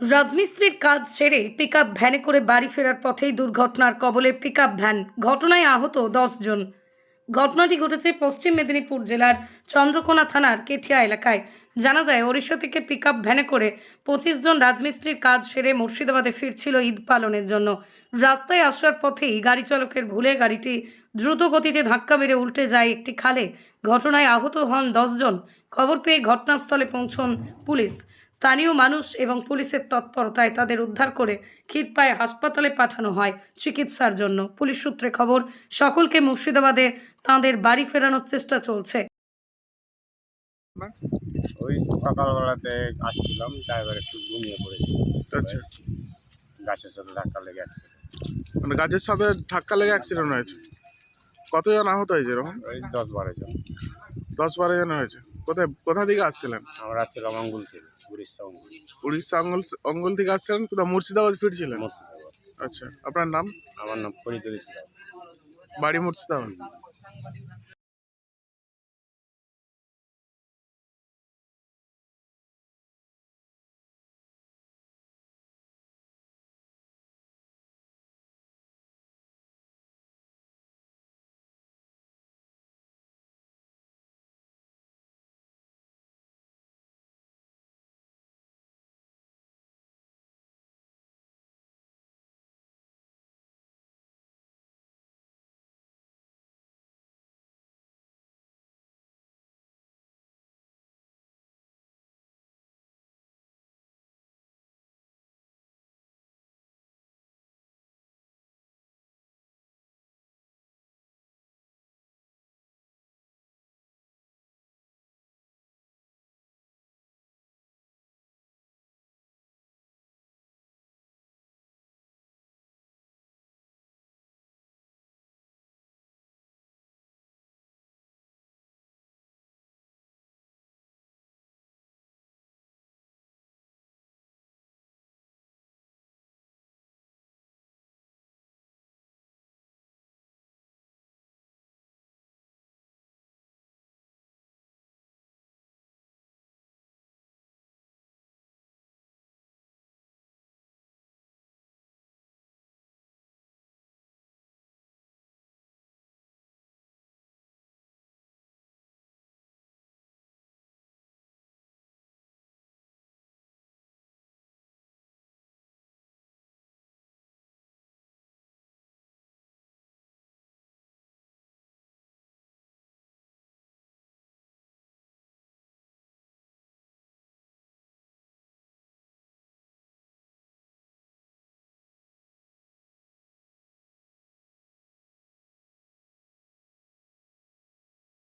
রাজমিস্ত্রির কাজ সেরে পিকআপ ভ্যানে করে বাড়ি ফেরার পথেই দুর্ঘটনার কবলে পিকআপ ভ্যান ঘটনায় আহত জন। ঘটনাটি ঘটেছে পশ্চিম মেদিনীপুর জেলার চন্দ্রকোনা থানার কেঠিয়া এলাকায়। জানা যায়, ওড়িশা থেকে পিকআপ ভ্যানে করে পঁচিশ জন রাজমিস্ত্রির কাজ সেরে মুর্শিদাবাদে ফিরছিল ঈদ পালনের জন্য। রাস্তায় আসার পথেই গাড়ি চালকের ভুলে গাড়িটি দ্রুত গতিতে ধাক্কা মেরে উল্টে যায় একটি খালে। ঘটনায় আহত হন জন। খবর পেয়ে ঘটনাস্থলে পৌঁছন পুলিশ। স্থানীয় মানুষ এবং পুলিশের তৎপরতায় তাদের উদ্ধার করে ক্ষীরপায়ে হাসপাতালে পাঠানো হয় চিকিৎসার জন্য। পুলিশ সূত্রে খবর সকলকে মুর্শিদাবাদে তাঁদের বাড়ি ফেরানোর চেষ্টা চলছে। ওই সকালবেলাতে আসছিলাম ড্রাইভার একটু ঘুমিয়ে পড়েছিল। আচ্ছা। গাছের সাথে ধাক্কা লেগে অ্যাক্সিডেন্ট মানে গাছের সাথে ধাক্কা লেগে অ্যাক্সিডেন্ট হয়েছে? কতজন আহত হয়েছে এরকম? ওই দশ বারো জন। দশ বারো জন হয়েছে। কোথায় কোথা থেকে আসছিলেন? আমরা আসছিলাম অঙ্গুল থেকে। উড়িষ্যা অঙ্গল। উড়িষ্যা অঙ্গল অঙ্গল থেকে আসছিলেন কোথাও? মুর্শিদাবাদ ফিরছিলেন? মুর্শিদাবাদ। আচ্ছা আপনার নাম? আমার নাম ফরিদুল ইসলাম। বাড়ি মুর্শিদাবাদ?